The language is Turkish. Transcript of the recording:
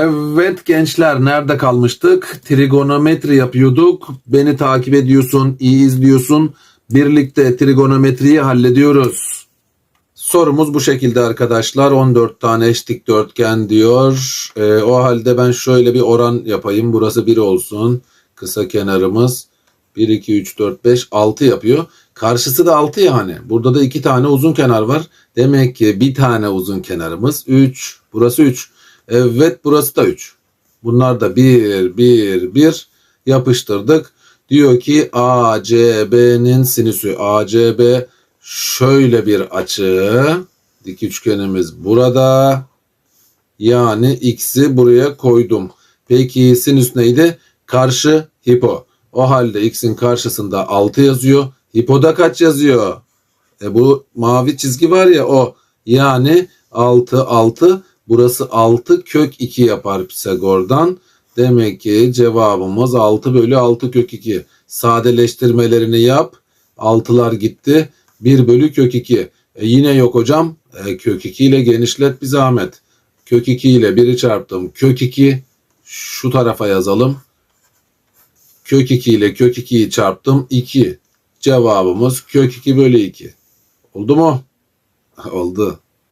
Evet gençler nerede kalmıştık? Trigonometri yapıyorduk. Beni takip ediyorsun, iyi izliyorsun. Birlikte trigonometriyi hallediyoruz. Sorumuz bu şekilde arkadaşlar. 14 tane eş dikdörtgen diyor. Ee, o halde ben şöyle bir oran yapayım. Burası 1 olsun. Kısa kenarımız 1, 2, 3, 4, 5, 6 yapıyor. Karşısı da 6 yani. Burada da 2 tane uzun kenar var. Demek ki bir tane uzun kenarımız 3. Burası 3. Evet burası da 3. Bunlar da 1, 1, 1 yapıştırdık. Diyor ki ACB'nin sinüsü. ACB şöyle bir açı. Dik üçgenimiz burada. Yani x'i buraya koydum. Peki sinüs neydi? Karşı hipo. O halde x'in karşısında 6 yazıyor. Hipoda kaç yazıyor? E bu mavi çizgi var ya o. Yani 6 6 burası 6 kök 2 yapar Pisagor'dan. Demek ki cevabımız 6 bölü 6 kök 2. Sadeleştirmelerini yap. 6'lar gitti. 1 bölü kök 2. E yine yok hocam. E kök 2 ile genişlet bir zahmet. Kök 2 ile 1'i çarptım. Kök 2 şu tarafa yazalım. Kök 2 ile kök 2'yi çarptım. 2. Cevabımız kök 2 bölü 2. Oldu mu? Oldu.